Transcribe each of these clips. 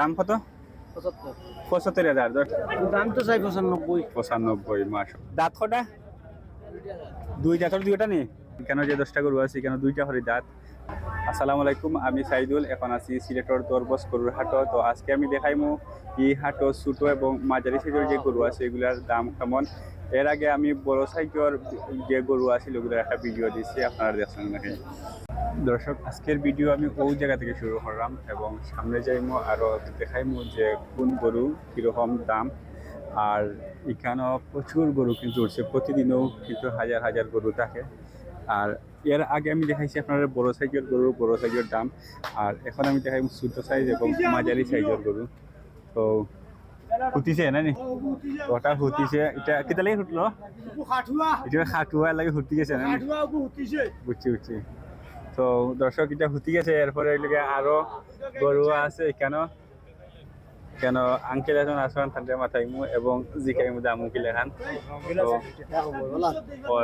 দাম কত? পঁচাত্তর। হাজার দাম তো চাই পঁচানব্বই। পঁচানব্বই মাস দাঁত কটা? দুই দাঁতর দুইটা নেই কেন যে দশটা গরু আছে কেন দুইটা হরি দাঁত? আসসালামু আলাইকুম আমি সাইদুল এখন আছি সিলেটর দরবস গরুর হাট। তো আজকে আমি দেখাইমু এই হাটও ছোটো এবং মাঝারি সাইজের যে গরু আছে এগুলার দাম কেমন? এর আগে আমি বড় সাইজের যে গরু আছে ওগুলোর একটা ভিডিও দিচ্ছি আপনারা দেখছেন নাকি? দর্শক আজকের ভিডিও আমি ওই জায়গা থেকে শুরু করলাম এবং সামনে যাইমো আরও দেখাইমু যে কোন গরু কীরকম দাম। আর এখানেও প্রচুর গরু কিন্তু উঠছে প্রতিদিনও কিন্তু হাজার হাজার গরু থাকে। আর এর আগে আমি দেখাইছি আপনার বড় সাইজের গরু বড় সাইজের দাম। আর এখন আমি দেখাই ছোট সাইজ এবং মাঝারি সাইজের গরু। তো হুতিছে না নি? ওটা হুতিছে এটা লাগে হুটলো এটা খাটুয়া লাগে হুতি গেছে না বুঝছি বুঝছি তো দর্শক, এটা হুতি গেছে এরপরে আরও গরু আছে কেন? কেন আঙ্কেল এখন আসেন তাদের মাথায় মু এবং জিকাই মু দামু কিলে খান? তো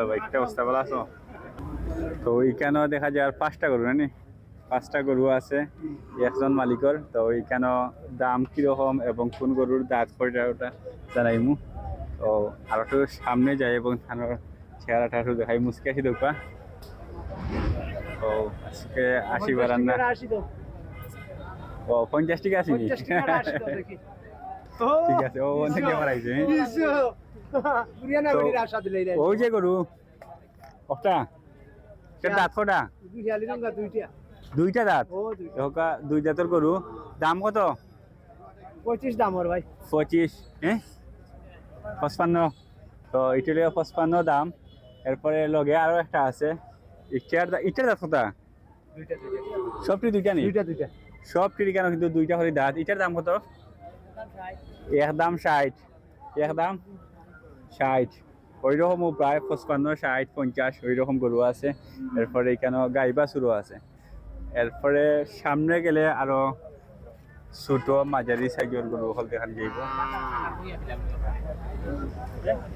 ভাই একটা অবস্থা? আছো? তো এইখানেও দেখা যায় আর পাঁচটা গরু নানি পাঁচটা গরু আছে, একজন মালিকর। তো এইখানে দাম কীরকম এবং কোন গরুর দাঁত কয়টা, ওটা জানাইমু তো আর সামনে যাই এবং থানার চেহারাটা দেখাই। মুসকে আসি দোকা তো আজকে আশি বারান্না ও পঞ্চাশ টাকা আসিনি ঠিক আছে ও অনেক আইছে ওই যে গরু। সে দাঁত কটা? দুইটা। দাঁত? ওকা দুই দাঁতের গরু। দাম কত? পঁচিশ দাম ওর ভাই। পঁচিশ হ্যাঁ? পঁচপান্ন। তো ইটালি পঁচপান্ন দাম। এরপরে লগে আরও একটা আছে। ইটার দা- ইটার দাঁত কত সবটি দুইটা নেই দুইটা দুইটা। সবটি কেন কিন্তু দুইটা করে দাঁত? ইটার দাম কত? এক দাম ষাট। এক দাম ষাট। ওইরকমও প্রায় পঁচপান্ন ষাট পঞ্চাশ ওই রকম গরু আছে। এরপরে এখানে গাই বাছুরও আছে। এরপরে সামনে গেলে আরও ছোট মাঝারি সাইজের গরু হল দেখান যাইব।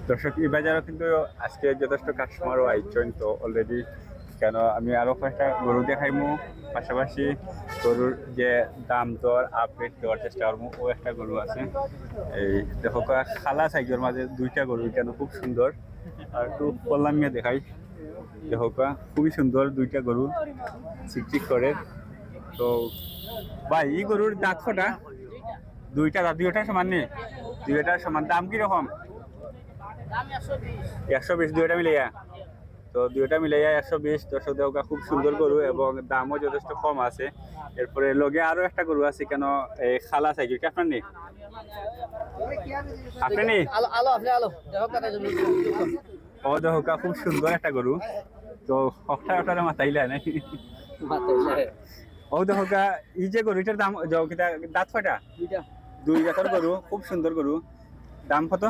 দর্শক এই বাজারও কিন্তু আজকে যথেষ্ট কাস্টমারও আইছেন তো অলরেডি কেন আমি আরও কয়েকটা গরু দেখাইমু। পাশাপাশি গরুর যে দাম দর আপডেট দেওয়ার চেষ্টা করব ও একটা গরু আছে। এই দেখো খালা সাইজের মাঝে দুইটা গরু, কেন খুব সুন্দর। আর একটু কল্যাণ দেখাই। দেখো খুবই সুন্দর দুইটা গরু চিকচিক করে। তো, ভাই, এই গরুর দাঁত কটা? দুইটা দাঁত, দুইটা সমান নেই দুইটার সমান। দাম কীরকম? একশো বিশ। দুইটা মিলাইয়া? তো দুইটা মিলাইয়া একশো বিশ দর্শক দেহকা খুব সুন্দর গরু এবং দামও যথেষ্ট কম আছে। এরপরে লগে আরও একটা গরু আছে কেন এই খালা সাইকেল কি আপনার নেই আপনি নেই কাটা ও দেহকা খুব সুন্দর একটা গরু। তো হকটা ওটার মাথাইলা নাই। ও দেহকা এই যে গরুটার দাম যাও কিতা দাঁত কয়টা? দুই জাতের গরু খুব সুন্দর গরু। দাম কত?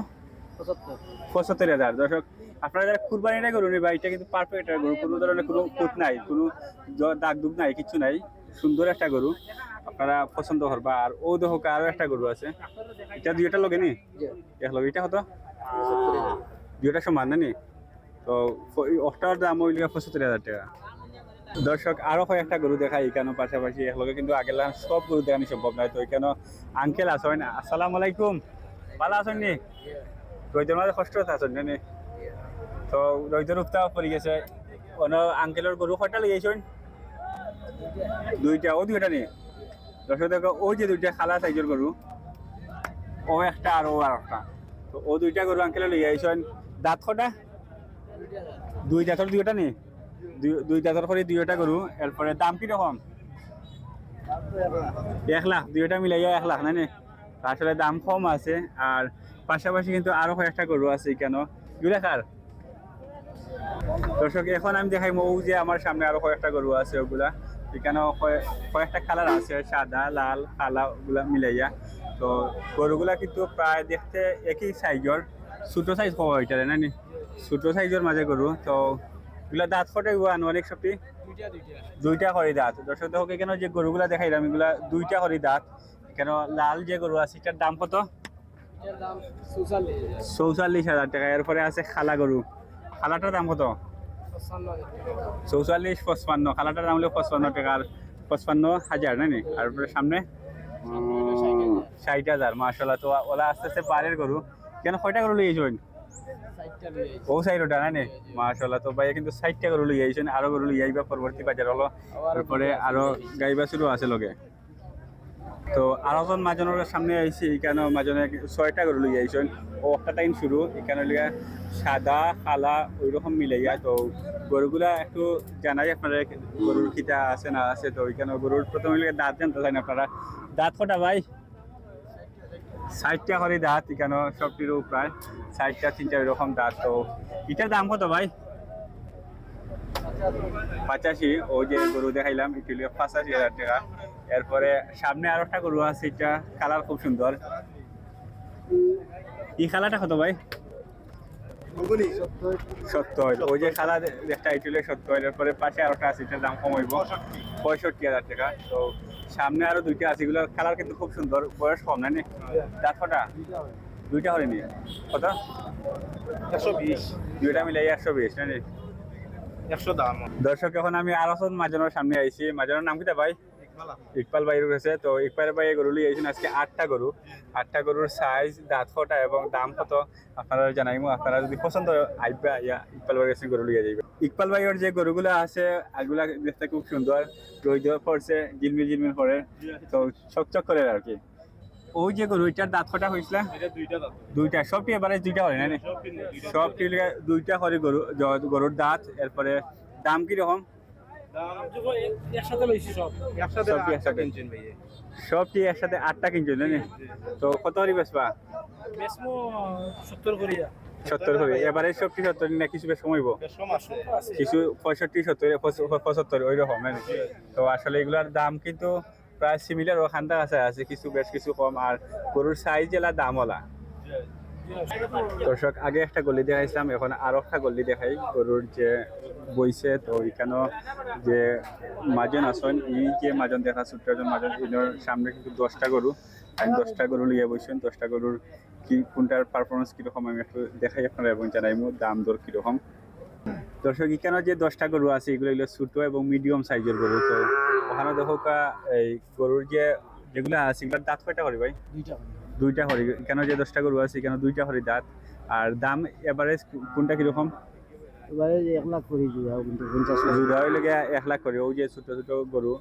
পঁচাত্তর। পঁচাত্তর হাজার। দর্শক আপনারা যারা কুরবানিটা গরু নেবা এটা কিন্তু পারফেক্ট একটা গরু। কোনো ধরনের কোনো কুট নাই কোনো দাগ দুগ নাই কিছু নাই। সুন্দর একটা গরু। আপনারা পছন্দ করবা আর ও দেখো আরও একটা গরু আছে। এটা দুইটা লগে নি? এক লগে। এটা হতো দুইটা সমান না নি তো অষ্টার দাম ওই লিগে পঁচাত্তর হাজার টাকা। দর্শক আরও হয় একটা গরু দেখাই এখানে পাশাপাশি একলগে কিন্তু আগে সব গরু দেখানি সম্ভব নয়। তো এখানে আঙ্কেল আসেন আসসালামু আলাইকুম। ভালো আছেন নি? মাঝে কষ্ট আছেন নি তো রোহিতের উত্তাপ পড়ে গেছে। অন্য আঙ্কেলের গরু কয়টা লেগেছেন দুইটা, ও দুইটা নেই দর্শক দেখো ও যে দুইটা খালা সাইজের গরু, ও একটা আর ও আর একটা। তো ও দুইটা গরু আঙ্কেলে লিয়ে আইছেন দাঁত কটা? দুই দাঁতর দুইটা নেই দুই- দুই দাঁতর করে দুইটা গরু, এরপরে দাম কীরকম? এক লাখ, দুইটা মিলাইয়া এক লাখ, না নে? আসলে দাম কম আছে, আর পাশাপাশি কিন্তু আরও কয়েকটা গরু আছে কেন এগুলা কার? দর্শক এখন আমি দেখাই মৌ যে আমার সামনে আরও কয়েকটা গরু আছে ওগুলা। এখানে কয়ে- কয়েকটা কালার আছে সাদা লাল কালা ওগুলা মিলাইয়া। তো গরুগুলা কিন্তু প্রায় দেখতে একই সাইজের ছোট সাইজ পাওয়া ওইটারে না নি? ছোট সাইজের মাঝে গরু। তো এগুলা দাঁত ফটে আনুমানিক সবটি দুইটা দুইটা করে দাঁত। দর্শক দেখো এখানে যে গরুগুলা দেখাই দেখাইলাম এগুলা দুইটা করে দাঁত। কেন লাল যে গরু আছে এটার দাম কত? চৌচল্লিশ হাজার টাকা। এরপরে আছে খালা গরু। খালাটার দাম কত? চৌচল্লিশ পঁচপান্ন। খালাটার দাম হলো পঁচপান্ন টাকা আর পঁচপান্ন হাজার না নি আর সামনে ষাট হাজার মাসাল্লাহ তো ওলা আস্তে আস্তে পারের গরু কেন কয়টা গরু লিয়েছেন সাইডটা লিয়ে ও সাইড ওটা না তো ভাই কিন্তু ষাটটা গরু লিয়ে আইছেন আরও গরু লিয়ে আইবা পরবর্তী বাজার হলো তারপরে আরও গাইবা বাছুরও আছে লগে। তো আরোজন মাজনের সামনে আইছি এখানে মাজনে ছয়টা গরু লিয়ে আইছেন ও একটা টাইম শুরু, এখানে লিগে সাদা, কালা ওই রকম মিলাইয়া, তো গরুগুলা একটু জানাই আপনারা গরুর খিতা আছে না আছে, তো ওইখানে গরুর প্রথমে লিগে দাঁত জানতে চান আপনারা। দাঁত কটা ভাই? ষাটটা করে দাঁত, এখানে সবটিরও প্রায় ষাটটা, তিনটা এরকম দাঁত, তো এটার দাম কত ভাই? পঁচাশি ও যে গরু দেখাইলাম, এটি পঁচাশি হাজার টাকা। এরপরে সামনে আরও একটা গরু আছে এটা কালার খুব সুন্দর। এই কালারটা কত ভাই? সত্তর। ওই যে খালা একটা এটি হলো সত্তর এরপরে পাশে আরও একটা আছে এটার দাম কম হইব। পঁয়ষট্টি হাজার টাকা। তো সামনে আরও দুইটা আছে এগুলোর কালার কিন্তু খুব সুন্দর। বয়স কম না কটা? দুইটা হয়নি কত? একশো বিশ। দুইটা মিলাই একশো বিশ না একশো দাম। দর্শক এখন আমি আরও মাঝনের সামনে আইছি। মাঝনের নাম কিটা ভাই? ইকবাল ভাই রয়েছে। তো ইকবাল ভাই গরু লিয়ে আইছেন আজকে আটটা গরু। আটটা গরুর সাইজ দাঁত কটা এবং দাম কত? আপনারা জানাইমু। আপনারা যদি পছন্দ আইবা ইয়া ইকবাল ভাই কাছে গরু লিয়ে যাইবে। ইকবাল ভাইয়ের যে গরুগুলো আছে এগুলা দেখতে খুব সুন্দর। রোদ পড়ছে ঝিলমিল ঝিলমিল পড়ে। তো চকচক করে আর কি। ওই যে গরু এটার দাঁত কটা হয়েছিল দুইটা সবটি এবারে দুইটা হয় না? সবটি দুইটা। করে গরু গরুর দাঁত এরপরে দাম কি সবটি একসাথে। কিনছেন ভাইয়া। সবটি একসাথে আটটা কিনছো না তো কত করে বেসমো সত্তর করিয়া। সত্তর করে। এবারে সবটি সত্তর না কিছু বেশ কমাইব? কিছু পঁয়ষট্টি সত্তর পঁচ- পঁচাত্তর ওই রকম তো আসলে এগুলার দাম কিন্তু প্রায় সিমিলার ও খান্তা আছে আছে কিছু বেশ কিছু কম। আর গরুর সাইজ এলা দাম ওলা দর্শক, আগে একটা গলি দেখাইছিলাম, এখন আরও একটা গলি দেখাই। গরুর যে বইছে, তো এখানে যে মাজন আসন ই যে মাজন দেখা ছোট্ট মাজন এর সামনে কিন্তু দশটা গরু। আমি দশটা গরু লিয়ে বসছেন দশটা গরুর কি, কোনটার পারফরমেন্স কীরকম, আমি একটু দেখাই আপনারা এবং জানাইমু দাম দর কীরকম। দর্শক, এখানে যে দশটা গরু আছে, এগুলো হলো ছোট এবং মিডিয়াম সাইজের গরু। তো ওখানে দেখো এই গরুর যে যেগুলো আছে, এগুলোর দাঁত কয়টা করি ভাই? দুইটা দুইটা হরি। কেন যে দশটা গরু আছে কেন দুইটা হরি দাঁত? আর দাম এভারেজ কোনটা কীরকম? এক লাখ করে জুড়া কিন্তু পঞ্চাশ জুড়া হইলে এক লাখ করে ওই যে ছোট ছোট গরু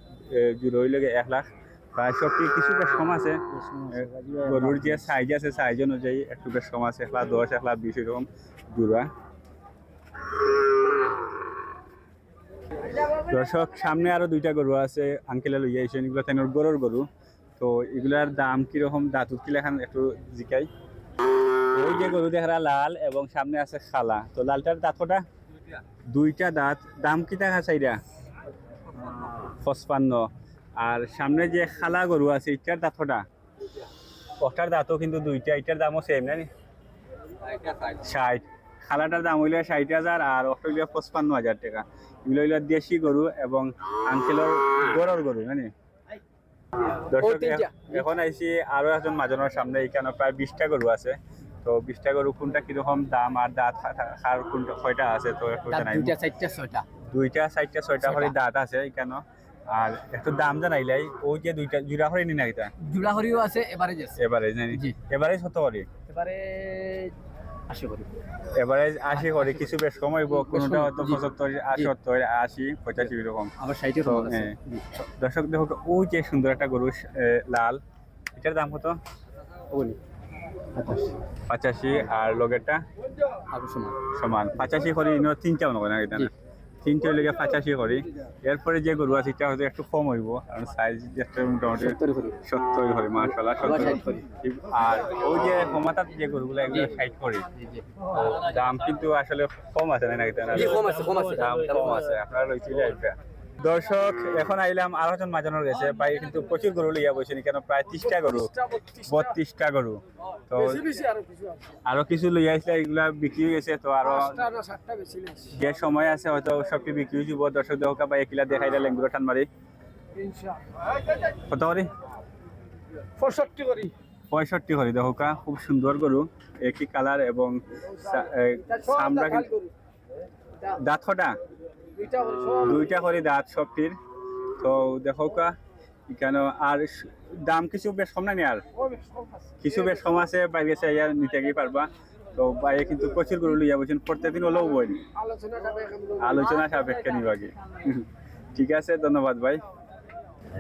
জুড়া হইলে এক লাখ। প্রায় সবটি কিছু বেশ কম আছে। গরুর যে সাইজ আছে সাইজ অনুযায়ী একটু বেশ কম আছে এক লাখ দশ এক লাখ বিশ এরকম জুড়া দর্শক সামনে আরও দুইটা গরু আছে আঙ্কেলে লইয়া আইছেন এগুলো তেন গরুর গরু। তো এগুলার দাম কীরকম? দাঁতুত কি লেখান একটু জিকাই। ওই যে গরু দেখা লাল এবং সামনে আছে খালা। তো লালটার দাঁত কটা? দুইটা দাঁত। দাম কি দেখা চাইরা পঁচপান্ন। আর সামনে যে খালা গরু আছে এটার দাঁত কটা? ওটার দাঁতও কিন্তু দুইটা এটার দামও সেম নি? ষাট। খালাটার দাম হইলে ষাট হাজার আর ওটা হইলে পঁচপান্ন হাজার টাকা। এগুলো হইলে দেশি গরু এবং আঙ্কেলের গরুর গরু জানি দর্শক এখন আইসি আরও একজন মাজনের সামনে এখানে প্রায় বিশটা গরু আছে। তো বিশটা গরু কোনটা কীরকম দাম আর দাঁত খা- কোনটা কয়টা আছে তো একটু জানাই। দুইটা চারটা ছয়টা। দুইটা চারটা ছয়টা করে দাঁত আছে এখানে আর একটু দাম জানাইলাই ওই যে দুইটা জুড়া করে নি না এটা? জুড়া হরিও আছে এবারে এবারে জানি জি। এবারে কত করে এবারে আশি করি। এবারে আশি করে কিছু বেশ কমাইব কোনটা হয়তো পঁচাত্তর আটাত্তর আশি পঁচাশি এরকম। আবার ষাটের হ্যাঁ। দর্শক দেখো ওই যে সুন্দর একটা গরু লাল এটার দাম কত? ওগুলি পঁচাশি আর লগেরটা সমান। সমান। পঁচাশি করে ইনো তিনটা মনে করেন না এটা। তিনটে লেগে পঁচাশি করি। এরপরে যে গরু আছে এটা হয়তো একটু কম হইব কারণ সাইজ একটা মোটামুটি সত্তর করি। সত্তর আর ওই যে ক্ষমতার যে গরুগুলো এগুলো। সাইড করি। দাম কিন্তু আসলে কম আছে না? আছে। দাম কম আছে আপনারা আসবে দর্শক এখন আইলাম আরও জন মাজানোর গেছে ভাই কিন্তু প্রচুর গরু লইয়া বসেন কেন প্রায় ত্রিশটা গরু বত্রিশটা। গরু। তো আরও কিছু লইয়া আসলে এগুলা বিক্রি হয়ে গেছে তো আরও যে সময় আছে হয়তো সবটি বিক্রি যাব। দর্শক দেখা বা একিলা দেখাই দিলেনগুলো টান মারি কত করি? পঁয়ষট্টি করি। পঁয়ষট্টি করি দেখা খুব সুন্দর গরু একই কালার এবং চামড়া দাঁত কটা দুইটা করে দাঁত সবটির তো দেখো কা এখানে আর দাম কিছু বেশ কম নাই আর? কিছু বেশ কম আছে বাইরে ইয়া নিতে গিয়ে পারবা। তো বাইরে কিন্তু প্রচুর গরু লইয়া বলছেন প্রত্যেকদিন হলেও বই আলোচনা সাপেক্ষে নিবা কি ঠিক আছে ধন্যবাদ ভাই।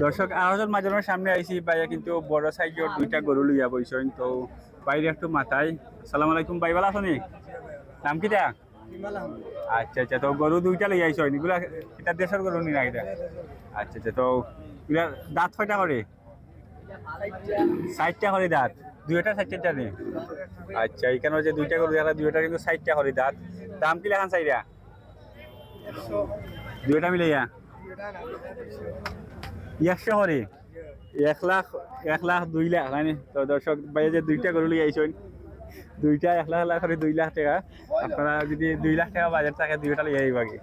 দর্শক আরোজন মাঝের সামনে আইসি ভাইয়া কিন্তু বড় সাইজের দুইটা গরু লইয়া বইছেন। তো বাইরে একটু মাথায়। সালাম আলাইকুম ভাই ভালো আছো নি? নাম কিটা আচ্ছা আচ্ছা তো গরু দুইটা লই আইছো, এগুলা এটা দেশের গরু নি না এটা? আচ্ছা আচ্ছা তো এগুলা দাঁত কয়টা করে? ষাটটা করে দাঁত। দুইটা ষাটটা নেই আচ্ছা এখানে যে দুইটা গরু দেখা দুইটা কিন্তু ষাটটা করে দাঁত। দাম কি লেখান চাইরা দুইটা মিলাইয়া? একশো করে? এক লাখ এক লাখ দুই লাখ মানে তো দর্শক বাইরে যে দুইটা গরু লিয়ে আইসেন দুইটা এক লাখ লাখ করে দুই লাখ টাকা। আপনারা যদি দুই লাখ টাকা বাজার থাকে, দুইটা লিয়ে কি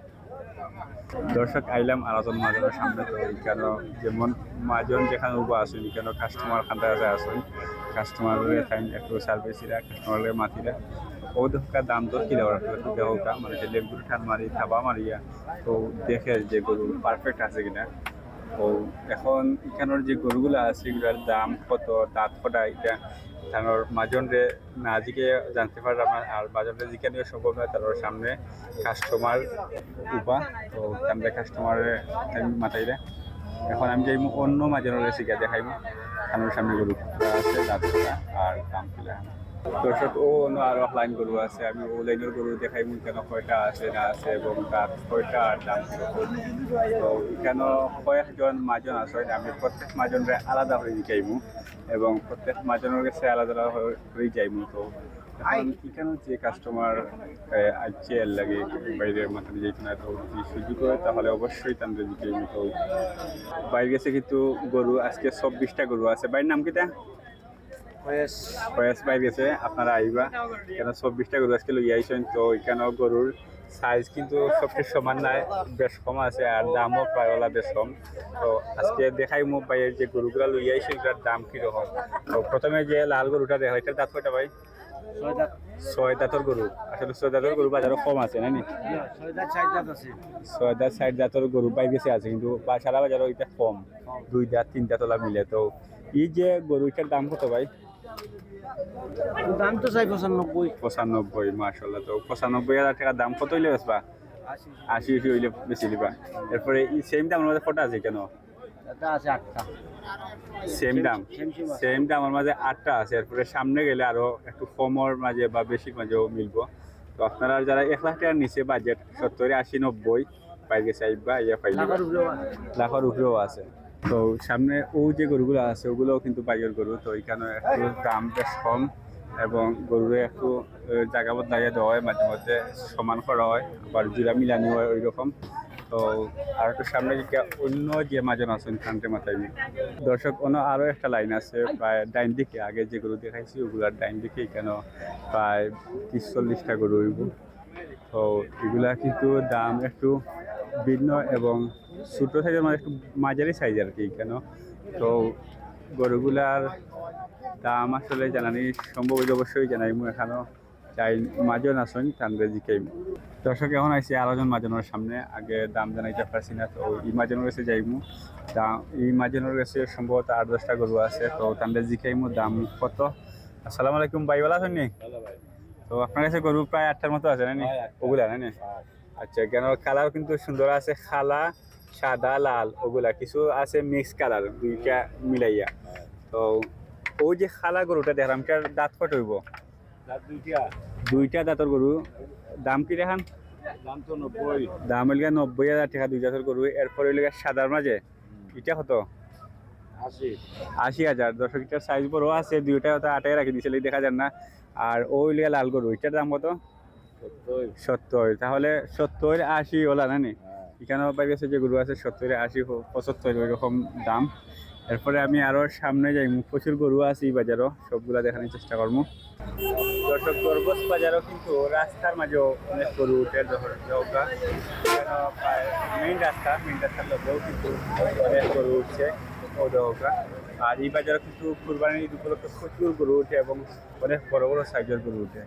দর্শক, আইলাম আলোচন মাজারের সামনে কেন যেমন মাজন যেখানে উবা আসেন কেন কাস্টমার খান্তা কাছে আসেন কাস্টমার একটু সার্ভিস দিরা কাস্টমার মাতিরা ও দেখা দাম দর কি দেওয়ার একটু দেহকা মানে লেবুর ঠান মারি থাবা মারিয়া তো দেখে যে গরু পারফেক্ট আছে কিনা। এখন এখানের যে গরুগুলো আছে, এগুলোর দাম কত? দাঁত কটা এটা? তার মাজন রে না জিকে জানতে পারলাম, আর বাজারে জিকে নিয়ে সম্ভব নয় তার সামনে কাস্টমার উপা তো তাদের কাস্টমারে মাথায় রে। এখন আমি যাই অন্য মাঝের শিখা দেখাইব খানোর সামনে গরু আছে, দাঁত আর দাম কিলা দর্শক, ও অন্য আরও লাইন গরু আছে, আমি ও গরু দেখাইব কেন কয়টা আছে, না আছে, এবং তার কয়টা দাম কীরকম তো এখানে কয়েকজন মাজন আছে আমি প্রত্যেক মাজনরে আলাদা হয়ে যাইমু, এবং প্রত্যেক মাজনের কাছে আলাদা আলাদা হয়ে যাইমু, তো এখন এখানে যে কাস্টমার এর লাগে বাইরের মাথায় যাইতে না, তো যদি সুযোগ হয় তাহলে অবশ্যই তাদের দিকে তো বাইরে গেছে কিন্তু গরু, আজকে চব্বিশটা গরু আছে। বাইরের নাম কিটা ফয়েস বাইর গেছে আপনারা আইবা কেন চব্বিশটা গরু আজকে লই আইছেন তো এখানে গরুর সাইজ কিন্তু সবচেয়ে সমান নাই বেশ কম আছে আর দামও প্রায় ওলা বেশ কম। তো আজকে দেখাই মোক ভাইয়ের যে গরুগুলা লই আইছে এটার দাম কীরকম তো প্রথমে যে লাল গরুটা দেখা এটার দাঁত কয়টা ভাই? ছয় দাঁতর গরু আসলে ছয় দাঁতর গরু বাজারও কম আছে নানি ছয় দাঁত ষাট দাঁতর গরু পাই বেশি আছে কিন্তু সারা বাজারও এটা কম। দুই দাঁত তিন দাঁতলা মিলে। তো এই যে গরুটার দাম কত ভাই? দাম তো চাই পঁচানব্বই পঁচানব্বই মার্শাল্লাহ তো পঁচানব্বই হাজার দাম কত হইলে বেসবা আশি। আশি হইলে বেশি দিবা। এরপরে এই সেম দামের মধ্যে কটা আছে কেন? আছে আটটা সেম দাম। সেম দামের মাঝে আটটা আছে। এরপরে সামনে গেলে আরও একটু কমর মাঝে বা বেশির মাঝেও মিলবো। তো আপনারা যারা এক লাখ টাকার নিচে বাজেট সত্তর আশি নব্বই পাই গেছে আইবা ইয়া পাইলে। লাখের উপরেও আছে। তো সামনে ও যে গরুগুলো আছে, ওগুলোও কিন্তু বাইরের গরু তো এখানে একটু দাম বেশ কম এবং গরুরে একটু জায়গা বদলাইয়া দেওয়া হয়, মাঝে মধ্যে সমান করা হয়, আবার জোড়া মিলানি হয় ওই রকম তো আর একটু সামনে অন্য যে মাজন আছেন খানতে মাথায়। দর্শক অন্য আরও একটা লাইন আছে, প্রায় ডাইন দিকে, আগে যে গরু দেখাইছি ওগুলার ডাইন দিকে, এখানে প্রায় তিরিশ চল্লিশটা গরু তো এগুলা কিন্তু দাম একটু ভিন্ন এবং ছোট সাইজের মানে একটু মাঝারি সাইজ আর কি কেন? তো গরুগুলার দাম আসলে জানানি সম্ভব অবশ্যই জানাইমু এখানেও চাই মাজন আসন তানরে জিকাইম দর্শক এখন আইসি আলোজন মাজনের সামনে। আগে দাম জানাইতে পারছি না তো এই মাজনের কাছে যাইমু। দাম ই মাজনের কাছে সম্ভবত আট দশটা গরু আছে তো তানরে জিকাইমু দাম কত? আসসালামু আলাইকুম ভাই ভালো আছেন নি? তো আপনার কাছে গরু প্রায় আটটার মতো আছে না নি? ওগুলা না আচ্ছা কেন? কালার কিন্তু সুন্দর আছে খালা। সাদা লাল ওগুলা কিছু আছে মিক্স কালার দুইটা মিলাইয়া। তো ওই যে খালা গরুটা দেখলাম তার দাঁত কত হইব? দুইটা। দাঁতর গরু। দাম কি দেখান দাম তো নব্বই। দাম হইলে নব্বই হাজার টাকা দুই দাঁতর গরু। এরপর হইলে সাদার মাঝে। এটা কত? আশি। আশি হাজার। দর্শক এটার সাইজ বড় আছে দুইটা হয়তো আটাই রাখি দিয়েছিল দেখা যান না। আর ও হইলে লাল গরু। এটার দাম কত? সত্তর। তাহলে সত্তর আশি ওলা না? নি এখানে বাইরে আছে যে গরু আছে, সত্তরে আশি পঁচাত্তর ওই রকম দাম। এরপরে আমি আরও সামনে যাই প্রচুর গরু আছে এই বাজারও, সবগুলা দেখানোর চেষ্টা করব। দর্শক, গরগোস বাজারও কিন্তু রাস্তার মাঝেও অনেক গরু উঠে মেইন রাস্তা মেইন রাস্তার লোকেও কিন্তু অনেক গরু উঠছে আর এই বাজারও কিন্তু কুরবানির উপলক্ষে প্রচুর গরু উঠে এবং অনেক বড় বড় সাইজের গরু উঠে।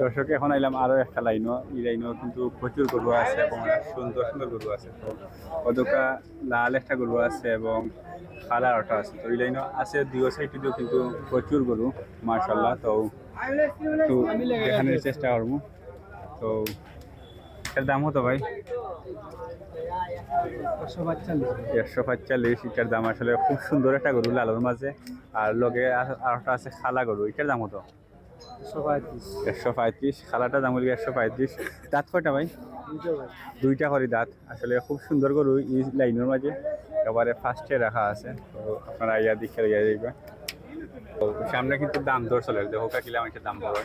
দর্শক এখন আইলাম আরও একটা লাইনও। এই লাইনও কিন্তু প্রচুর গরু আছে এবং সুন্দর সুন্দর গরু আছে। তো অদকা লাল একটা গরু আছে এবং কালার ওটা আছে। তো এই লাইনও আছে দুই সাইডে দিয়েও কিন্তু প্রচুর গরু মার্শাল্লাহ তো একটু দেখানোর চেষ্টা করব। তো এটার দাম হতো ভাই? একশো পাঁচচল্লিশ। এটার দাম আসলে খুব সুন্দর একটা গরু লালুর মাঝে। আর লগে আর- আর একটা আছে খালা গরু এটার দাম হতো একশো পঁয়ত্রিশ। খালাটা দাম হলো একশো পঁয়ত্রিশ। দাঁত কয়টা ভাই? দুইটা করে দাঁত। আসলে খুব সুন্দর করে এই লাইনের মাঝে। এবারে ফার্স্টে রাখা আছে। তো আপনারা ইয়া দিকে ইয়া যাইবে তো সামনে কিন্তু দাম দর চলে। দেখো কাকিলে আমাকে দাম বলো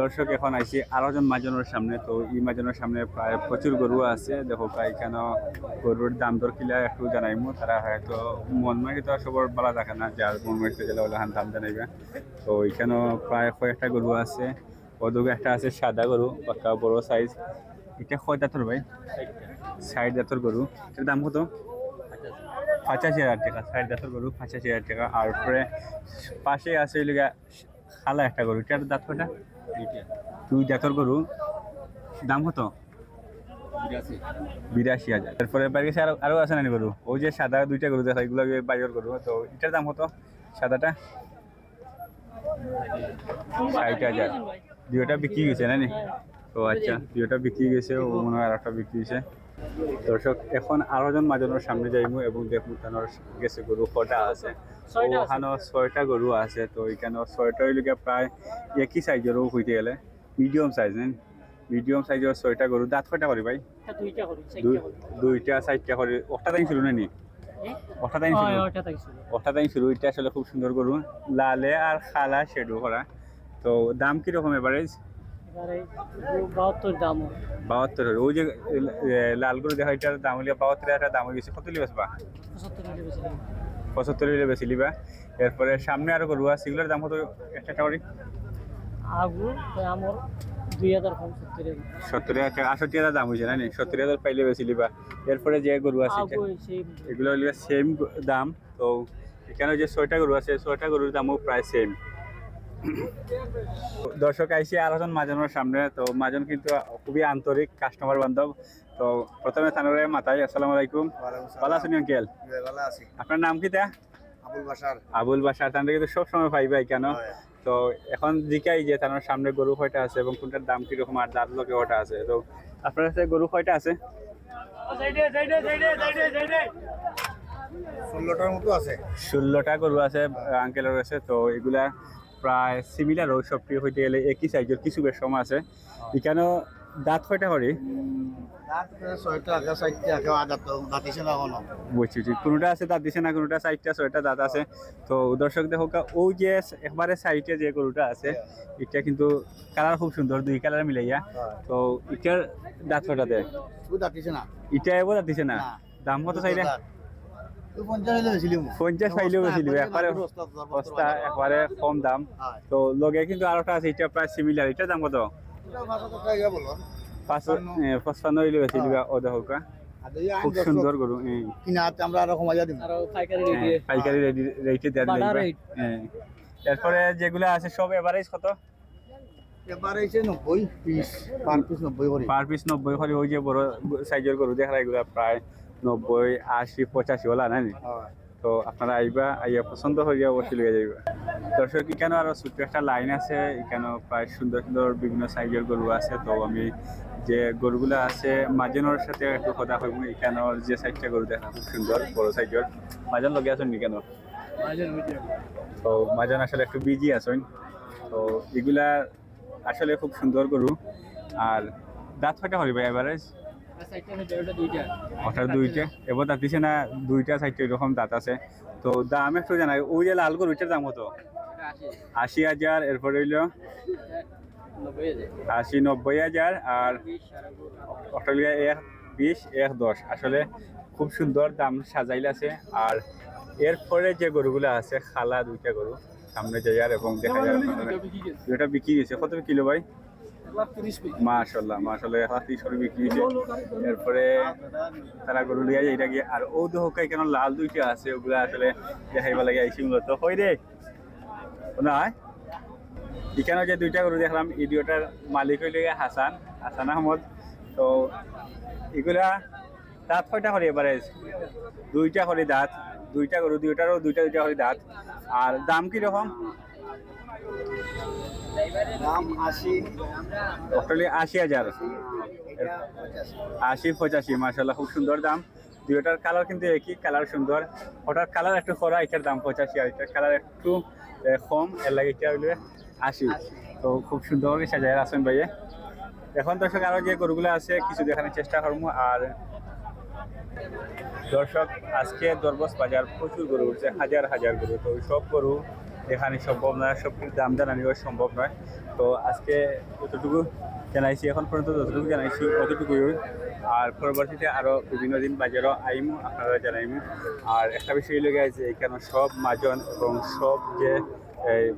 দর্শক, এখন আইছি আরও জন মাজনের সামনে। তো এই মাজনের সামনে প্রায় প্রচুর গরু আছে। দেখো প্রায় কেন গরুর দাম দর কিলা একটু জানাইমু। তারা হয়তো মন মারি তো সবর বলা থাকে না যার মন মারিতে গেলে ওলা দাম জানাইবে। তো এখানে প্রায় কয়েকটা গরু আছে। ওদিকে একটা আছে সাদা গরু পাক্কা বড় সাইজ এটা কয় দাঁতর ভাই? ষাট দাঁতর গরু। এটার দাম কত? পঁচাশি হাজার টাকা। ষাট দাঁতর গরু, পঁচাশি হাজার টাকা। আর পরে পাশে আছে খালা একটা গরু। এটার দাঁত কয়টা? দুই দাঁতর গরু। দাম কত? বিরাশি। হাজার। তারপরে বাড়ি গেছে আরও আরও আছে নানি গরু? ওই যে সাদা দুইটা গরু দেখা এগুলো বাইরের গরু। তো এটার দাম কত? সাদাটা? ষাট হাজার। দুইটা বিক্রি গেছে নানি ও আচ্ছা দুইটা বিক্রি গেছে ও মনে হয় আর একটা বিক্রি গেছে দর্শক এখন আরও জন মাজনের সামনে যাইমু এবং দেখব তানোর গেছে গরু কটা আছে। ওখানে ছয়টা গরু আছে তো এখানে ছয়টা হইলে প্রায় একই সাইজেরও হইতে গেলে মিডিয়াম সাইজ নেন মিডিয়াম সাইজের ছয়টা গরু দাঁত কয়টা করি ভাই? দুইটা চারটা করি ওটা তাই ছিল তাই ছিল ওটা তাই ছিল ওটা তাই ছিল ওইটা আসলে খুব সুন্দর গরু লালে আর খালা শেডো করা তো দাম কীরকম এভারেজ বাহাত্তর দাম বাহাত্তর ওই যে লাল গরু দেখা এটার দাম হলে বাহাত্তর হাজার দাম হয়ে গেছে কত লিবাস বা? পঁচাত্তর টাকা বেশি লিবা। এরপরে সামনে আরও গরু আছে সেগুলোর দাম কত একটা একটা করে আমার দুই হাজার সত্তর হাজার হাজার আষট্টি হাজার দাম হয়েছে না সত্তর হাজার পাইলে বেশি লিবা। এরপরে যে গরু আছে এগুলো সেম দাম। তো এখানে যে ছয়টা গরু আছে ছয়টা গরুর দামও প্রায় সেম দর্শক আইসি আলোচন মাজানোর সামনে তো মাজন কিন্তু খুবই আন্তরিক কাস্টমার বান্ধব। তো প্রথমে থানারে মাতাই আসসালামু আলাইকুম। ভালো আছেন আঙ্কেল ভালো আছি। আপনার নাম কি তা? আবুল বাসার আবুল বাসার তাহলে কিন্তু সব সময় পাইবাই কেন? তো এখন জিকাই যে তার সামনে গরু কয়টা আছে এবং কোনটার দাম কীরকম আর দাঁত লোকে ওটা আছে? তো আপনার কাছে গরু কয়টা আছে? ষোলোটার মতো আছে। ষোলোটা গরু আছে আঙ্কেলের কাছে তো এগুলা প্রায় সিমিলার ওই সবটি হইতে গেলে একই সাইজের কিছু বেশ সময় আছে। এখানেও দাঁত কয়টা করে বুঝছি কোনোটা আছে দাঁত দিছে না কোনোটা সাইডটা ছয়টা দাঁত আছে। তো দর্শক দেখো ওই যে একবারে সাইডে যে গরুটা আছে এটা কিন্তু কালার খুব সুন্দর দুই কালার মিলাইয়া। তো এটার দাঁত কয়টা দেয়? দাঁতিছে না। এটা এবার দাঁত দিছে না। দাম কত চাইলে? পঞ্চাশ বেশি একবারে সস্তা একবারে কম দাম। তো লগে কিন্তু আরেকটা আছে এটা প্রায় সিমিলার এটার দাম কত? পঁচপান্ন। হইলে বেশি লিবা ও দেখো খুব সুন্দর গরু এ, কিনা হাতে আমরা আরও কমাইয়া পাইকারি রেটে যাইবে। rate। এ, এরপরে যেগুলো আছে সব এভারেজ কত? এবার এসে নব্বই পিস পার পিস নব্বই করি। পার পিস নব্বই করে ওই যে বড় সাইজের গরু দেখা এগুলো প্রায় নব্বই আশি পঁচাশি ওলা না নি? হয়। তো আপনারা আইবা আইয়া পছন্দ হইয়া অবশ্যই লিয়ে যাইবা। দর্শক এখানে আরও ছোট্ট একটা লাইন আছে এখানে প্রায় সুন্দর সুন্দর বিভিন্ন সাইজের গরু আছে। তো আমি যে গরুগুলো আছে মাজেনোর সাথে একটু কথা হইব এখানে যে সাইজটা গরু দেখা খুব সুন্দর বড় সাইজের। মাজন লগে আছেন কেন? তো মাজন আসলে একটু বিজি আছেন। তো এগুলা আসলে খুব সুন্দর গরু। আর দাঁত কয়টা হরিবে এভারেজ দুইটা ওটার দুইটা। এবার দাঁত দিছে না, দুইটা সাইডটা এরকম দাঁত আছে। তো দাম একটু জানাই ওই যে লাল গরু ওইটার দাম কত? আশি হাজার এরপরে হইল আশি নব্বই হাজার আর ওটা এক বিশ, এক দশ। আসলে খুব সুন্দর দাম সাজাইল আছে। আর এরপরে যে গরুগুলো আছে, খালা দুইটা গরু সামনে যাই আর এবং দেখা যায়। দুইটা বিক্রি গেছে কত কিলো ভাই? মাশাল্লাহ মাশাল্লাহ এক লাখ বিক্রি হয়েছে। এরপরে তারা গরু লিয়া যায়, এটা গিয়ে আর ও কেন লাল দুইটা আছে, ওগুলা আসলে দেখাইবা লাগে আইসি মূলত। হই রে এখানে যে দুইটা গরু দেখলাম এই মালিক হইলে হাসান হাসান আহমদ। তো এগুলা দাঁত কয়টা করে এবারে? দুইটা করে দাঁত, দুইটা গরু দুইটারও দুইটা দুইটা করে দাঁত। আর দাম কীরকম? দাম আশি। টোটালি আশি হাজার। আশি পঁচাশি। মাসাল্লাহ খুব সুন্দর দাম। দুইটার কালার কিন্তু একই কালার সুন্দর। ওটার কালার একটু খরা এটার দাম পঁচাশি আর এটার কালার একটু কম। এর লাগে এটা হইলে আশি। তো খুব সুন্দর করে সাজায় আসেন ভাইয়ে। এখন দর্শক আরও যে গরুগুলো আছে কিছু দেখানোর চেষ্টা করব। আর দর্শক আজকে দরবস বাজার প্রচুর গরু উঠছে হাজার হাজার গরু। তো সব গরু দেখানি সম্ভব নয় সব কিছুর দাম জানানিও সম্ভব নয়। তো আজকে যতটুকু জানাইছি, এখন পর্যন্ত যতটুকু জানাইছি, অতটুকুই আর পরবর্তীতে আরও বিভিন্ন দিন বাজারও আইমু, আপনারা জানাইমু। আর একটা বিষয় লেগে আছে, এখানে সব মাজন এবং সব যে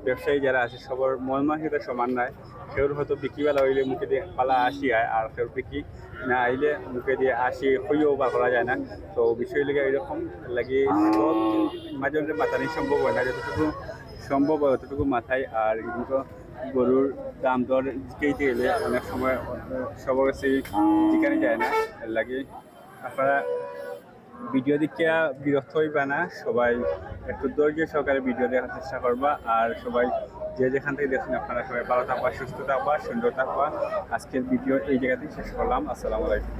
ব্যবসায়ী যারা আছে, সবার মন মানসিকতা সমান নয় সেওর হয়তো বিক্রিবেলা হইলে মুখে দিয়ে পালা আসি আয়, আর সেওর বিক্রি না আইলে মুখে দিয়ে আসি, হইও বা করা যায় না। তো বিষয় লেগে এরকম লাগি সব মাজনরে মাথানি সম্ভব হয় না। যতটুকু সম্ভব ততটুকু মাথায়। আর কিন্তু গরুর দাম দর কেইতে গেলে অনেক সময় সবার কাছে যেখানে যায় না। এর লাগে আপনারা ভিডিও দেখিয়া বিরক্ত হইবা না। সবাই একটু ধৈর্য সহকারে ভিডিও দেখার চেষ্টা করবা। আর সবাই যে যেখান থেকে দেখুন আপনারা সবাই ভালো থাকবা, সুস্থ থাকবা, সুন্দর থাকবা। আজকের ভিডিও এই জায়গাতেই শেষ করলাম। আসসালামু আলাইকুম।